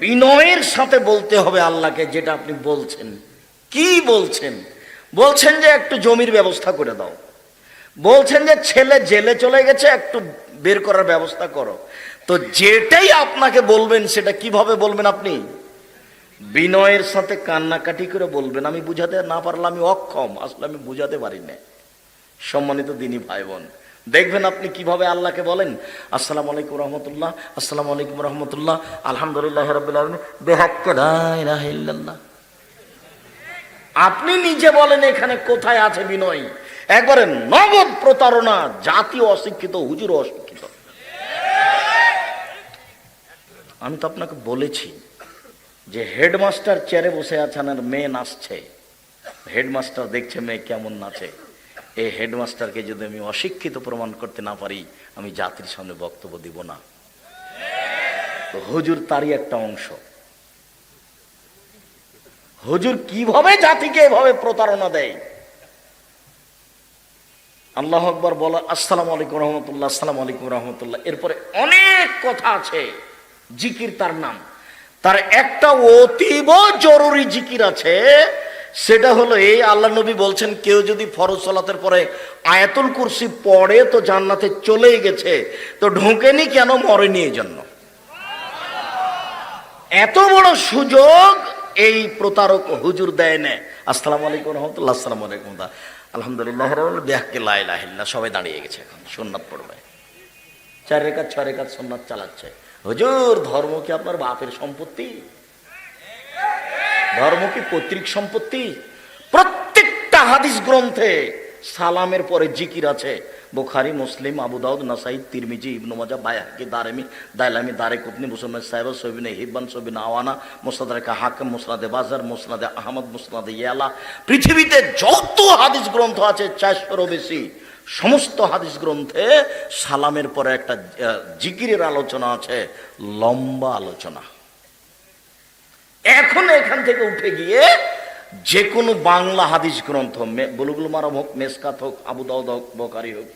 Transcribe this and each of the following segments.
বিনয়ের সাথে বলতে হবে আল্লাহকে যেটা আপনি বলছেন। কি বলছেন? বলছেন যে একটু জমির ব্যবস্থা করে দাও। বলছেন যে ছেলে জেলে চলে গেছে, একটু বের করার ব্যবস্থা করো। তো যেটাই আপনাকে বলবেন, সেটা কীভাবে বলবেন আপনি? বিনয়ের সাথে কান্নাকাটি করে বলবেন, আমি বুঝাতে না পারলে আমি অক্ষম, আসলে আমি বুঝাতে পারি না। সম্মানিত দিনী ভাই বোন দেখবেন আপনি কীভাবে আল্লাহকে বলেন? আসসালামু আলাইকুম রহমতুল্লাহ, আসসালামু আলাইকুম রহমতুল্লাহ, আলহামদুলিল্লাহ রবিল আপনি নিজে বলেন এখানে কোথায় আছে বিনয়? একবারে নগদ প্রতারণা জাতীয় অশিক্ষিত, হুজুর অশিক্ষিত। আমি তো আপনাকে বলেছি যে হেডমাস্টার চেয়ারে বসে আছেন আর মেয়ে নাচছে। হেডমাস্টার দেখছে মেয়ে কেমন নাচে। এই হেডমাস্টারকে যদি আমি অশিক্ষিত প্রমাণ করতে না পারি, আমি জাতির সামনে বক্তব্য দিব না। হুজুর তারই একটা অংশ। হুজুর কীভাবে জাতিকে এভাবে প্রতারণা দেয়? আল্লাহ আকবর বলা, আসসালাম আলাইকুম রহমতুল্লাহ, আসসালামু আলাইকুম রহমতুল্লাহ। এরপরে অনেক কথা আছে। জিকির তার নাম। তার একটা অতীব জরুরি জিকির আছে সেটা হলো এই আল্লাহ নবী বলছেন, কেউ যদি ফরজ সালাতের পরে আয়াতুল কুরসি পড়ে তো জান্নাতে চলেই গেছে, তো ঢোকেনি কেন মরেনি এই জন্য এত বড় সুযোগ এই প্রতারক হুজুর দেয় না। আসসালামু আলাইকুম রহমতুল্লাহ, আসসালামু আলাইকুম আলহামদুলিল্লাহ ব্যাহকে লাইলাহিল্লা সবাই দাঁড়িয়ে গেছে এখন সোননাথ পড়বে। চার রেখাত ছয় রেখাত সোননাথ চালাচ্ছে। হুজুর, ধর্ম কি আপনার বাপের সম্পত্তি? ধর্ম কি পৈতৃক সম্পত্তি। প্রত্যেকটা হাদিস গ্রন্থে সালামের পরে জিকির আছে। বোখারি, মুসলিম, আবু দাউদ নাসাই তিরমিজি, ইবনু মাজা বায়াকি দারেমি দাইলামি দারে কুতনি মুসলমান সাহেব সবিনে হিব্বান, সবিন আওয়ানা, মুসনাদে হাকিম, মুসনাদে বাজার, মুসনাদে আহমদ, মুসনাদে ইয়ালা। পৃথিবীতে যত হাদিস গ্রন্থ আছে, চারশোরও বেশি, সমস্ত হাদিস গ্রন্থে সালামের পরে একটা জিকিরের আলোচনা আছে, লম্বা আলোচনা। এখন এখান থেকে উঠে গিয়ে যে কোনো বাংলা হাদিস গ্রন্থ বুলুগুল মারাম হোক, মেসকাত হোক, আবু দাউদ হোক বকারি হোক,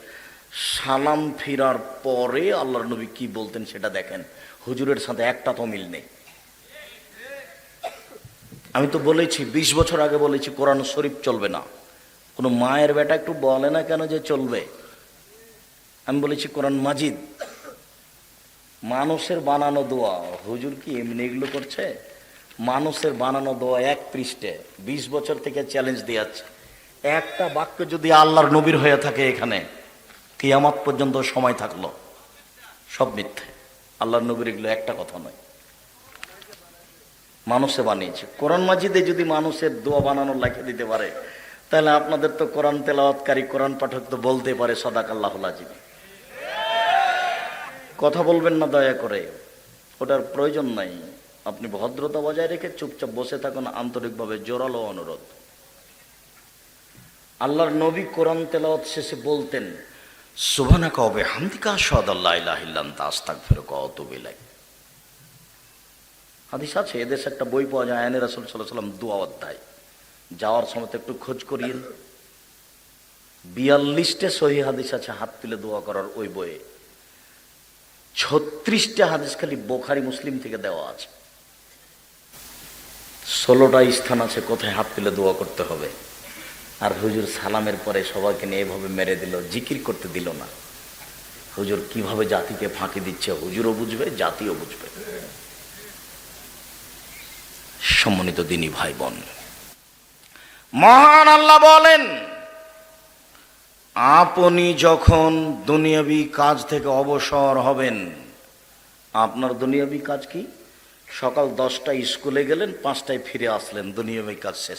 সালাম ফিরার পরে আল্লাহর নবী কি বলতেন সেটা দেখেন। হুজুরের সাথে একটা তো মিল নেই। আমি তো বলেছি, বিশ বছর আগে বলেছি, কোরআন শরীফ চলবে না। কোনো মায়ের বেটা একটু বলে না কেন যে চলবে? আমি বলেছি, কোরআন মাজিদ। মানুষের বানানো দোয়া, হুজুর কি এমনি এগুলো করছে? মানুষের বানানো দোয়া এক পৃষ্ঠে বিশ বছর থেকে চ্যালেঞ্জ দিয়েছে একটা বাক্য যদি আল্লাহর নবীর হয়ে থাকে এখানে, কিয়ামাত পর্যন্ত সময় থাকল। সব মিথ্যে। আল্লাহর নবীর এগুলো একটা কথা নয়। মানুষে বানিয়েছে। কোরআন মাজিদে যদি মানুষের দোয়া বানানো লেখে দিতে পারে, তাহলে আপনাদের তো কোরআন তেলাওয়াতকারী, কোরআন পাঠক তো বলতে পারে সদাক আল্লাহ আজিব কথা বলবেন না দয়া করে। ওটার প্রয়োজন নাই। আপনি ভদ্রতা বজায় রেখে চুপচাপ বসে থাকুন, আন্তরিকভাবে জোরালো অনুরোধ। আল্লাহর নবী কোরআন তেলাওয়াত শেষে বলতেন সুবহানা কবে হামদিকা সদাল্লাহ ইলাহিল্লান তাস্তাক ফেরো কত বিলাই হাদিস আছে, এদেশে একটা বই পাওয়া যায় আয়নের রাসুল সাল্লাহ সাল্লাম দোয়া অধ্যায়। যাওয়ার সময় একটু খোঁজ করিয়ে বিয়াল্লিশটা সহি হাদিস আছে, হাত তুলে দোয়া করার ওই বইয়ে। ছত্রিশটা হাদিস খালি বোখারি, মুসলিম থেকে দেওয়া আছে। ষোলোটা স্থান আছে, কোথায় হাত তুলে দোয়া করতে হবে। আর হুজুর সালামের পরে সবাইকে নিয়ে এভাবে মেরে দিল, জিকির করতে দিল না। হুজুর কীভাবে জাতিকে ফাঁকি দিচ্ছে, হুজুরও বুঝবে, জাতিও বুঝবে। সম্মানিত দিনী ভাই বোন মহান আল্লাহ বলেন, আপনি যখন দুনিয়াবি কাজ থেকে অবসর হবেন, আপনার দুনিয়াবি কাজ কি? সকাল দশটায় স্কুলে গেলেন, পাঁচটায় ফিরে আসলেন। দুনিয়াবি কাজ শেষ।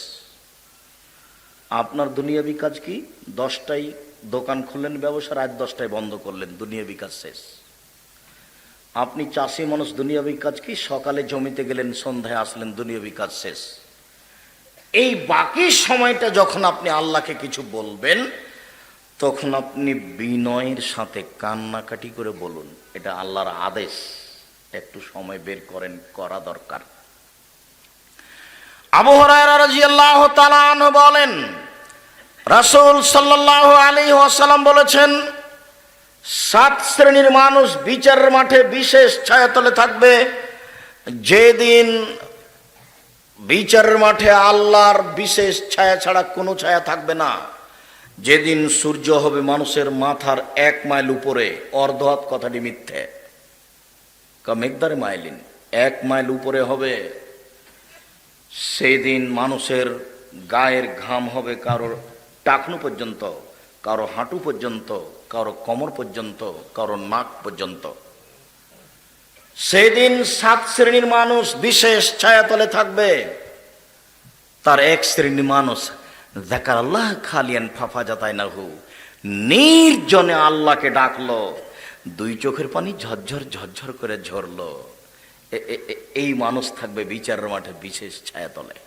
আপনার দুনিয়াবি কাজ কি? দশটায় দোকান খুললেন, ব্যবসা রাত দশটায় বন্ধ করলেন। দুনিয়াবি কাজ শেষ। আপনি চাষি মানুষ, দুনিয়াবি কাজ কি? সকালে জমিতে গেলেন, সন্ধ্যায় আসলেন, দুনিয়াবি কাজ শেষ। এই বাকি সময়টা যখন আপনি আল্লাহকে কিছু বলবেন, তখন আপনি বিনয়ের সাথে কান্নাকাটি করে বলুন, এটা আল্লাহর আদেশ। একটু সময় বের করেন, করা দরকার। আবু তাআলা আনহু বলেন, রাসূল সাল্লাল্লাহু আলাইহি ওয়াসাল্লাম বলেছেন, সাত শ্রেণির মানুষ বিচারের মাঠে বিশেষ ছায়াতলে থাকবে। যেদিন বিচারের মাঠে আল্লাহর বিশেষ ছায়া ছাড়া কোনো ছায়া থাকবে না, যেদিন সূর্য হবে মানুষের মাথার এক মাইল উপরে অর্ধহাত কথাটি মিথ্যে। মেঘদারে মাইলিন, এক মাইল উপরে হবে। সেই দিন মানুষের গায়ের ঘাম হবে কারোর টাকনু পর্যন্ত, কারও হাঁটু পর্যন্ত, কারও কোমর পর্যন্ত, কারও নাক পর্যন্ত। সেদিন সাত শ্রেণির মানুষ বিশেষ ছায়াতলে থাকবে। তার এক শ্রেণির মানুষ, দেখার আল্লাহ খালিয়ান ফাফা যাতায় না হু নির্জনে আল্লাহকে ডাকলো। দুই চোখের পানি ঝরঝর ঝরঝর করে ঝরলো। এই মানুষ থাকবে বিচারের মাঠে বিশেষ ছায়াতলে।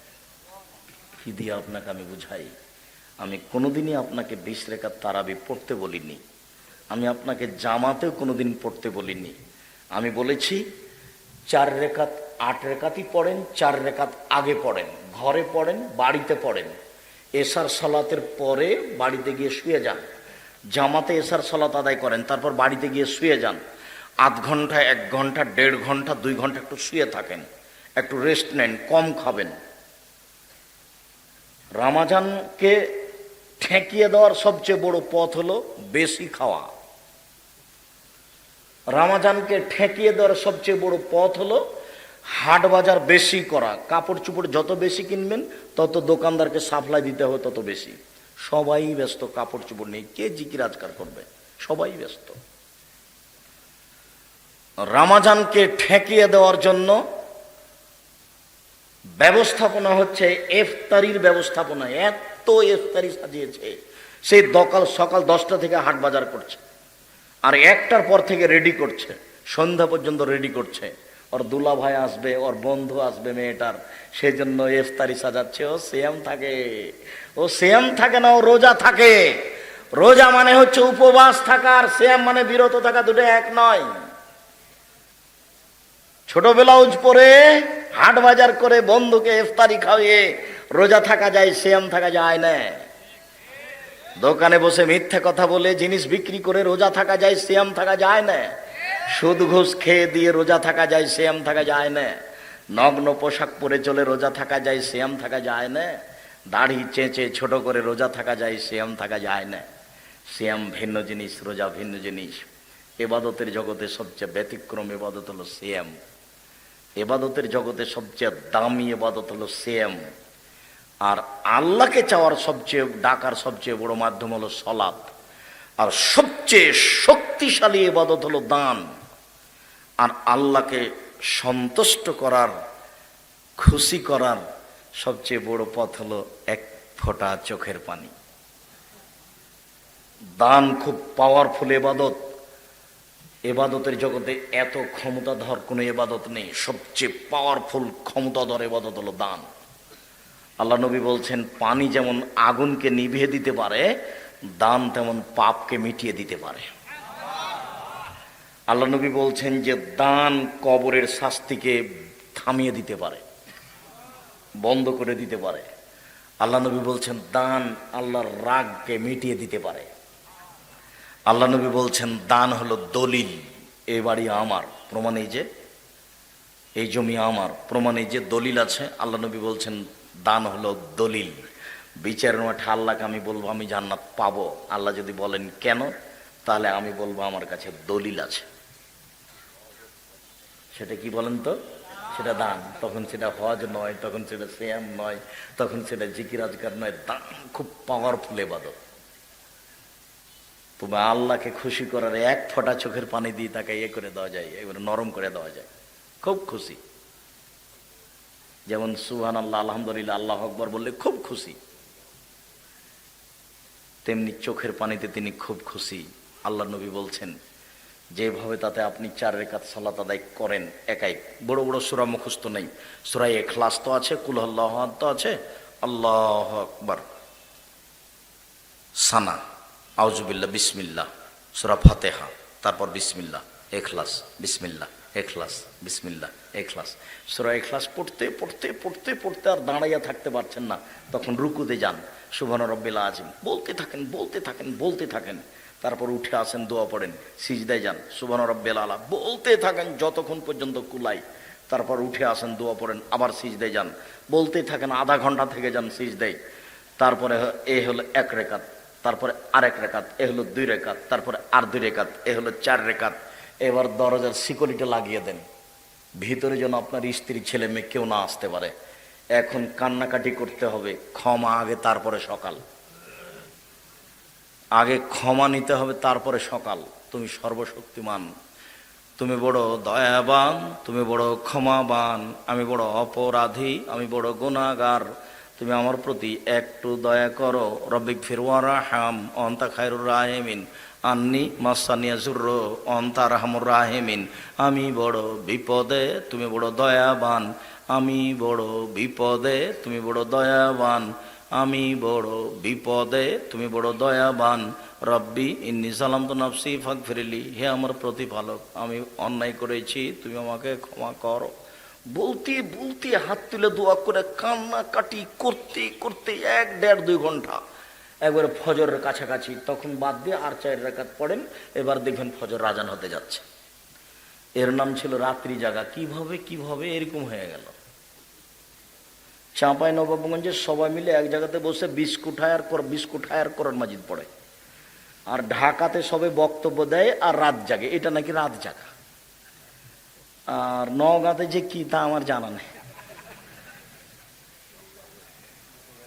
কি দিয়ে আপনাকে আমি বুঝাই? আমি কোনোদিনই আপনাকে বিশ রেখার তারাবি পড়তে বলিনি। আমি আপনাকে জামাতেও কোনোদিন পড়তে বলিনি। আমি বলেছি, চার রেখাত আট রেখাতই পড়েন, চার রেখাত আগে পড়েন, ঘরে পড়েন, বাড়িতে পড়েন। এসার সলাতের পরে বাড়িতে গিয়ে শুয়ে যান। জামাতে এসার সলাত আদায় করেন, তারপর বাড়িতে গিয়ে শুয়ে যান। আধ ঘণ্টা, এক ঘণ্টা, দেড় ঘণ্টা, দুই ঘণ্টা একটু শুয়ে থাকেন, একটু রেস্ট নেন, কম খাবেন। রামাজানকে ঠেকিয়ে দেওয়ার সবচেয়ে বড় পথ হলো বেশি খাওয়া। রামাজানকে ঠেকিয়ে দেওয়ার সবচেয়ে বড় পথ হলো হাট বাজার বেশি করা। কাপড় চুপড় যত বেশি কিনবেন, তত দোকানদারকে সাপ্লাই দিতে হবে তত বেশি। সবাই ব্যস্ত, কাপড় চুপড় নেই, কে জিকির আজকার করবে? সবাই ব্যস্ত। রামাজানকে ঠেকিয়ে দেওয়ার জন্য ব্যবস্থাপনা হচ্ছে এফতারির ব্যবস্থাপনা, এত এফতারি সাজিয়েছে। সেই দকাল সকাল দশটা থেকে হাট বাজার করছে, আর একটার পর থেকে রেডি করছে, সন্ধ্যা পর্যন্ত রেডি করছে। ওর দুলা ভাই আসবে, ওর বন্ধু আসবে মেয়েটার। সেই জন্য ইফতারি সাজাচ্ছে। ও সেম থাকে। ও সেম থাকে না, ও রোজা থাকে। রোজা মানে হচ্ছে উপবাস থাকা, আর সেম মানে বিরত থাকা দুটো এক নয়। ছোট ব্লাউজ পরে হাট বাজার করে বন্ধুকে ইফতারি খাওয়িয়ে রোজা থাকা যায় সেম থাকা যায় না। দোকানে বসে মিথ্যে কথা বলে জিনিস বিক্রি করে রোজা থাকা যায় শ্যাম থাকা যায় না। সুদ ঘুষ খেয়ে দিয়ে রোজা থাকা যায় শ্যাম থাকা যায় না। নগ্ন পোশাক পরে চলে রোজা থাকা যায় শ্যাম থাকা যায় না। দাড়ি চেঁচে ছোট করে রোজা থাকা যায় শ্যাম থাকা যায় না। শ্যাম ভিন্ন জিনিস, রোজা ভিন্ন জিনিস। এবাদতের জগতে সবচেয়ে ব্যতিক্রম এবাদত হলো শ্যাম এবাদতের জগতে সবচেয়ে দামি এবাদত হলো শ্যাম আর আল্লাহকে চাওয়ার সবচেয়ে, ডাকার সবচেয়ে বড় মাধ্যম হলো সলাপ আর সবচেয়ে শক্তিশালী এবাদত হলো দান। আর আল্লাহকে সন্তুষ্ট করার, খুশি করার সবচেয়ে বড় পথ হলো এক ফোঁটা চোখের পানি। দান খুব পাওয়ারফুল এবাদত এবাদতের জগতে এত ক্ষমতাধর কোনো এবাদত নেই। সবচেয়ে পাওয়ারফুল ক্ষমতাধর এবাদত হলো দান। আল্লাহ নবী বলছেন, পানি যেমন আগুনকে নিভিয়ে দিতে পারে দান তেমন পাপকে মিটিয়ে দিতে পারে। আল্লাহ নবী বলছেন যে দান কবরের শাস্তিকে থামিয়ে দিতে পারে, বন্ধ করে দিতে পারে। আল্লাহ নবী বলছেন, দান আল্লাহর রাগকে মিটিয়ে দিতে পারে। আল্লাহ নবী বলছেন, দান হলো দলিল, এ বাড়ি আমার, প্রমাণ এই যে, এই জমি আমার, প্রমাণ এই যে দলিল আছে। আল্লাহ নবী বলছেন, দান হলো দলিল। বিচারের মাঠে আল্লাহকে আমি বলব, আমি জান্নাত পাবো। আল্লাহ যদি বলেন কেন, তাহলে আমি বলব, আমার কাছে দলিল আছে। সেটা কি বলেন তো? সেটা দান। তখন সেটা হজ নয়, তখন সেটা শ্যাম নয়, তখন সেটা জিকির আজকার নয়, দান খুব পাওয়ারফুল এবাদত তবে আল্লাহকে খুশি করার এক ফোঁটা চোখের পানি দিয়ে তাকে ইয়ে করে দেওয়া যায় এবারে নরম করে দেওয়া যায়। খুব খুশি। যেমন সুহান আল্লাহ আলহামদুলিল্লাহ, আল্লাহ আকবর বললে খুব খুশি। তেমনি চোখের পানিতে তিনি খুব খুশি। আল্লাহ নবী বলছেন, যেভাবে তাতে আপনি চার রেখাত সালাত আদায় করেন, একাই। বড় বড় সুরা মুখস্থ নেই। সুরাই এখলাস তো আছে কুলহল্লাহ তো আছে, আল্লাহ আকবর। সানা আউজুবিল্লা বিসমিল্লা সুরা ফাতেহা, তারপর বিসমিল্লা এখলাস বিসমিল্লা এখলাস বিসমিল্লা এখলাস সুরা এখলাস পড়তে পড়তে পড়তে পড়তে আর দাঁড়াইয়া থাকতে পারছেন না। তখন রুকুতে যান। সুবান রব্বিল্লা আজিম বলতে থাকেন বলতে থাকেন বলতে থাকেন। তারপর উঠে আসেন, দোয়া পড়েন। সিজদায় যান। সুবান রব্বেল আলা। বলতে থাকেন যতক্ষণ পর্যন্ত কুলাই। তারপর উঠে আসেন, দোয়া পড়েন, আবার সিজদায় যান। বলতেই থাকেন, আধা ঘণ্টা থেকে যান সিজদায়। তারপরে এ হলো এক রেখাত। তারপরে আরেক রেখাত। এ হলো দুই রেখাত। তারপরে আর দুই রেখাত। এ হলো চার রেখাত। এবার দরজার সিকিউরিটি লাগিয়ে দেন। ভিতরে যেন আপনার স্ত্রী, ছেলে, মেয়ে কেউ না আসতে পারে। এখন কান্নাকাটি করতে হবে, ক্ষমা আগে, তারপরে সকাল। আগে ক্ষমা নিতে হবে, তারপরে সকাল। তুমি সর্বশক্তিমান। তুমি বড় দয়াবান, তুমি বড় ক্ষমাবান, আমি বড় অপরাধী, আমি বড় গুণাগার। তুমি আমার প্রতি একটু দয়া করো। রবিক ফিরওয়ারা হাম অন্তা খায়রুর রাহেমিন। আন্নি মাসানিয়া জুর্র অন্তা রাহমুর রাহেমিন। আমি বড় বিপদে তুমি বড় দয়াবান। আমি বড় বিপদে তুমি বড় দয়াবান। আমি বড় বিপদে তুমি বড় দয়াবান। রব্বি, ইন্নি সালাম তো নফসি ফাঁক ফিরিলি হে আমার প্রতিপালক, আমি অন্যায় করেছি, তুমি আমাকে ক্ষমা করো। বলতে বলতে হাত তুলে দোয়া করে কান্না কাটি করতে করতে এক দেড় দুই ঘণ্টা একবারে ফজরের কাছাকাছি, তখন বাদ দিয়ে আর চার রেখাত পড়েন, এবার দেখবেন ফজর রাজান হতে যাচ্ছে। এর নাম ছিল রাত্রি জাগা। কীভাবে কীভাবে? এরকম হয়ে গেল। চাঁপাই নবাবগঞ্জের সবাই মিলে এক জায়গাতে বসে বিস্কুট হায়ার কর, বিস্কুট হায়ার করার মাজিদ পড়ে। আর ঢাকাতে সবে বক্তব্য দেয়, আর রাত জাগে। এটা নাকি রাত জাগা। আর নগাঁতে যে কি তা আমার জানা নেই।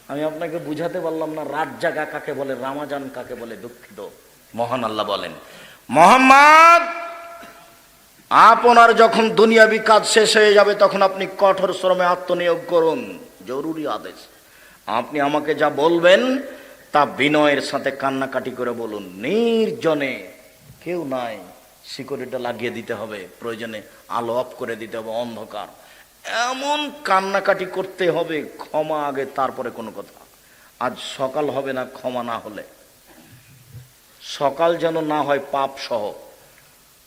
আমি আপনাকে বুঝাতে পারলাম না, রাত জাগা কাকে বলে, রামাজান কাকে বলে, দুঃখিত। মহান আল্লাহ বলেন, মোহাম্মদ, আপনার যখন দুনিয়াবি কাজ শেষ হয়ে যাবে, তখন আপনি কঠোর শ্রমে আত্মনিয়োগ করুন। জরুরি আদেশ। আপনি আমাকে যা বলবেন, তা বিনয়ের সাথে কান্নাকাটি করে বলুন। নির্জনে কেউ নাই সিকিউরিটি লাগিয়ে দিতে হবে। প্রয়োজনে আলো অফ করে দিতে হবে, অন্ধকার। এমন কান্নাকাটি করতে হবে, ক্ষমা আগে, তারপরে কোনো কথা। আজ সকাল হবে না, ক্ষমা না হলে। সকাল যেন না হয়, পাপ সহ।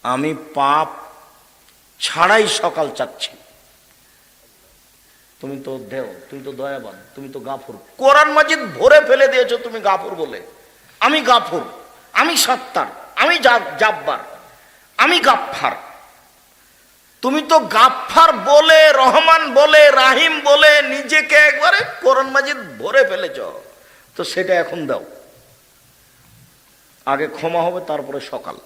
আমি পাপ ছাড়াই সকাল চাচ্ছি। তুমি তো দেও, তুমি তো দয়াবান, তুমি তো গাফুর। কোরআন মাজিদ ভরে ফেলে দিয়েছ তুমি গাফুর বলে। আমি গাফুর, আমি সত্তার, আমি জাব্বার, আমি গাফফার। তুমি তো গাফফার বলে, রহমান বলে, রাহিম বলে, নিজেকে একবারে কোরআন মাজিদ ভরে ফেলেছ, তো সেটা এখন দাও। আগে ক্ষমা হবে, তারপরে সকাল।